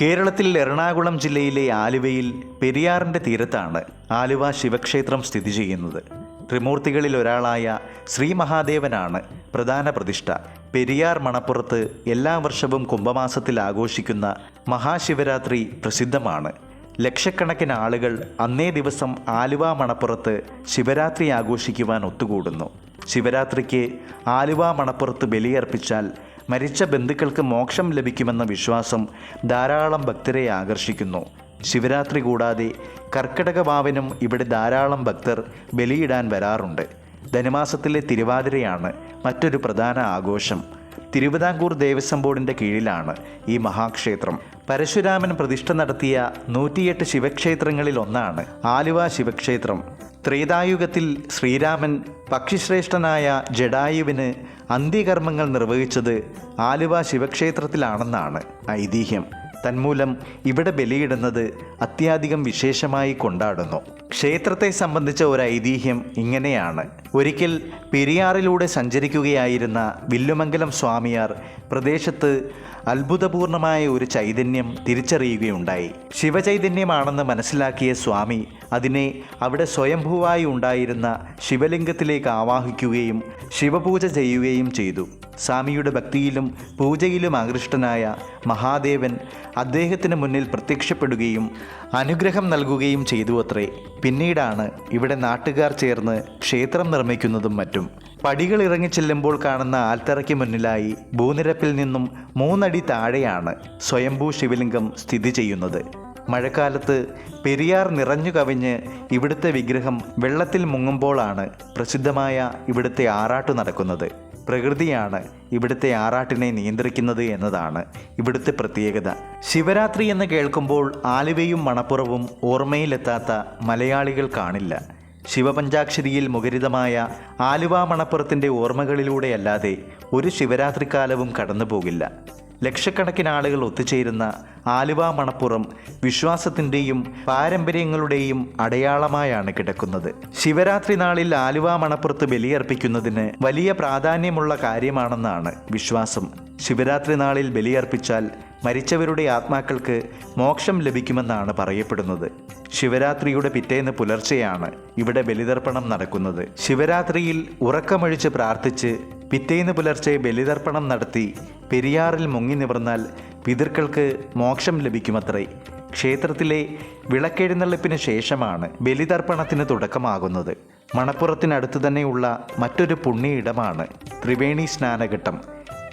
കേരളത്തിൽ എറണാകുളം ജില്ലയിലെ ആലുവയിൽ പെരിയാറിന്റെ തീരത്താണ് ആലുവ ശിവക്ഷേത്രം സ്ഥിതി ചെയ്യുന്നത്. ത്രിമൂർത്തികളിൽ ഒരാളായ ശ്രീ മഹാദേവനാണ് പ്രധാന പ്രതിഷ്ഠ. പെരിയാർ മണപ്പുറത്ത് എല്ലാ വർഷവും കുംഭമാസത്തിൽ ആഘോഷിക്കുന്ന മഹാശിവരാത്രി പ്രസിദ്ധമാണ്. ലക്ഷക്കണക്കിന് ആളുകൾ അന്നേ ദിവസം ആലുവ മണപ്പുറത്ത് ശിവരാത്രി ആഘോഷിക്കുവാൻ ഒത്തുകൂടുന്നു. ശിവരാത്രിക്ക് ആലുവ മണപ്പുറത്ത് ബലിയർപ്പിച്ചാൽ മരിച്ച ബന്ധുക്കൾക്ക് മോക്ഷം ലഭിക്കുമെന്ന വിശ്വാസം ധാരാളം ഭക്തരെ ആകർഷിക്കുന്നു. ശിവരാത്രി കൂടാതെ കർക്കിടക വാവിനും ഇവിടെ ധാരാളം ഭക്തർ ബലിയിടാൻ വരാറുണ്ട്. ധനുമാസത്തിലെ തിരുവാതിരയാണ് മറ്റൊരു പ്രധാന ആഘോഷം. തിരുവിതാംകൂർ ദേവസ്വം ബോർഡിന്റെ കീഴിലാണ് ഈ മഹാക്ഷേത്രം. പരശുരാമൻ പ്രതിഷ്ഠ നടത്തിയ നൂറ്റിയെട്ട് ശിവക്ഷേത്രങ്ങളിൽ ഒന്നാണ് ആലുവ ശിവക്ഷേത്രം. ത്രേതായുഗത്തിൽ ശ്രീരാമൻ പക്ഷിശ്രേഷ്ഠനായ ജഡായുവിന് അന്ത്യകർമ്മങ്ങൾ നിർവഹിച്ചത് ആലുവ ശിവക്ഷേത്രത്തിലാണെന്നാണ് ഐതിഹ്യം. തന്മൂലം ഇവിടെ ബലിയിടുന്നത് അത്യാധികം വിശേഷമായി കൊണ്ടാടുന്നു. ക്ഷേത്രത്തെ സംബന്ധിച്ച ഒരു ഐതിഹ്യം ഇങ്ങനെയാണ്. ഒരിക്കൽ പെരിയാറിലൂടെ സഞ്ചരിക്കുകയായിരുന്ന വില്ലുമംഗലം സ്വാമിയാർ പ്രദേശത്ത് അത്ഭുതപൂർണമായ ഒരു ചൈതന്യം തിരിച്ചറിയുകയുണ്ടായി. ശിവചൈതന്യമാണെന്ന് മനസ്സിലാക്കിയ സ്വാമി അതിനെ അവിടെ സ്വയംഭൂവായി ഉണ്ടായിരുന്ന ശിവലിംഗത്തിലേക്ക് ആവാഹിക്കുകയും ശിവപൂജ ചെയ്യുകയും ചെയ്തു. സ്വാമിയുടെ ഭക്തിയിലും പൂജയിലും ആകൃഷ്ടനായ മഹാദേവൻ അദ്ദേഹത്തിന് മുന്നിൽ പ്രത്യക്ഷപ്പെടുകയും അനുഗ്രഹം നൽകുകയും ചെയ്തു അത്രേ പിന്നീടാണ് ഇവിടെ നാട്ടുകാർ ചേർന്ന് ക്ഷേത്രം നിർമ്മിക്കുന്നതും മറ്റും. പടികൾ ഇറങ്ങി ചെല്ലുമ്പോൾ കാണുന്ന ആൽത്തറയ്ക്ക് മുന്നിലായി ഭൂനിരപ്പിൽ നിന്നും മൂന്നടി താഴെയാണ് സ്വയംഭൂ ശിവലിംഗം സ്ഥിതി ചെയ്യുന്നത്. മഴക്കാലത്ത് പെരിയാർ നിറഞ്ഞു കവിഞ്ഞ് ഇവിടുത്തെ വിഗ്രഹം വെള്ളത്തിൽ മുങ്ങുമ്പോഴാണ് പ്രസിദ്ധമായ ഇവിടുത്തെ ആറാട്ട് നടക്കുന്നത്. പ്രകൃതിയാണ് ഇവിടുത്തെ ആറാട്ടിനെ നിയന്ത്രിക്കുന്നത് എന്നതാണ് ഇവിടുത്തെ പ്രത്യേകത. ശിവരാത്രി എന്ന് കേൾക്കുമ്പോൾ ആലുവയും മണപ്പുറവും ഓർമ്മയിലെത്താത്ത മലയാളികൾ കാണില്ല. ശിവപഞ്ചാക്ഷരിയിൽ മുഖരിതമായ ആലുവ മണപ്പുറത്തിന്റെ ഓർമ്മകളിലൂടെയല്ലാതെ ഒരു ശിവരാത്രിക്കാലവും കടന്നു പോകില്ല ലക്ഷക്കണക്കിന് ആളുകൾ ഒത്തുചേരുന്ന ആലുവ മണപ്പുറം വിശ്വാസത്തിന്റെയും പാരമ്പര്യങ്ങളുടെയും അടയാളമായാണ് കിടക്കുന്നത്. ശിവരാത്രി നാളിൽ ആലുവ മണപ്പുറത്ത് ബലിയർപ്പിക്കുന്നതിന് വലിയ പ്രാധാന്യമുള്ള കാര്യമാണെന്നാണ് വിശ്വാസം. ശിവരാത്രി നാളിൽ ബലിയർപ്പിച്ചാൽ മരിച്ചവരുടെ ആത്മാക്കൾക്ക് മോക്ഷം ലഭിക്കുമെന്നാണ് പറയപ്പെടുന്നത്. ശിവരാത്രിയുടെ പിറ്റേന്ന് പുലർച്ചെയാണ് ഇവിടെ ബലിതർപ്പണം നടക്കുന്നത്. ശിവരാത്രിയിൽ ഉറക്കമൊഴിച്ച് പ്രാർത്ഥിച്ച് പിറ്റേന്ന് പുലർച്ചെ ബലിതർപ്പണം നടത്തി പെരിയാറിൽ മുങ്ങി നിവർന്നാൽ പിതൃക്കൾക്ക് മോക്ഷം ലഭിക്കുമത്രേ. ക്ഷേത്രത്തിലെ വിളക്കെഴുന്നള്ളിപ്പിന് ശേഷമാണ് ബലിതർപ്പണത്തിന് തുടക്കമാകുന്നത്. മണപ്പുറത്തിനടുത്തു തന്നെയുള്ള മറ്റൊരു പുണ്യ ഇടമാണ് ത്രിവേണി സ്നാനഘട്ടം.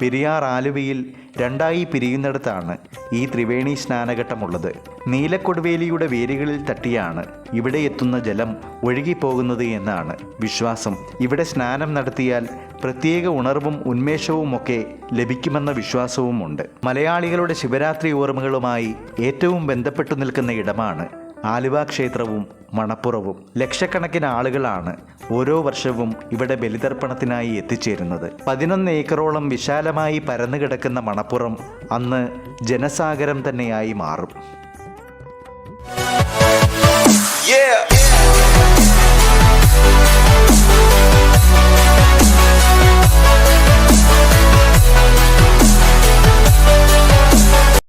പെരിയാർ ആലുവയിൽ രണ്ടായി പിരിയുന്നിടത്താണ് ഈ ത്രിവേണി സ്നാനഘട്ടമുള്ളത്. നീലക്കൊടുവേലിയുടെ വേരുകളിൽ തട്ടിയാണ് ഇവിടെ എത്തുന്ന ജലം ഒഴുകിപ്പോകുന്നത് എന്നാണ് വിശ്വാസം. ഇവിടെ സ്നാനം നടത്തിയാൽ പ്രത്യേക ഉണർവും ഉന്മേഷവുമൊക്കെ ലഭിക്കുമെന്ന വിശ്വാസവുമുണ്ട്. മലയാളികളുടെ ശിവരാത്രി ഓർമ്മകളുമായി ഏറ്റവും ബന്ധപ്പെട്ടു നിൽക്കുന്ന ഇടമാണ് ആലുവ ക്ഷേത്രവും മണപ്പുറവും ലക്ഷക്കണക്കിന് ആളുകളാണ് ഓരോ വർഷവും ഇവിടെ ബലിതർപ്പണത്തിനായി എത്തിച്ചേരുന്നത് പതിനൊന്ന് ഏക്കറോളം വിശാലമായി പരന്നു കിടക്കുന്ന മണപ്പുറം അന്ന് ജനസാഗരം തന്നെയായി മാറും Yeah!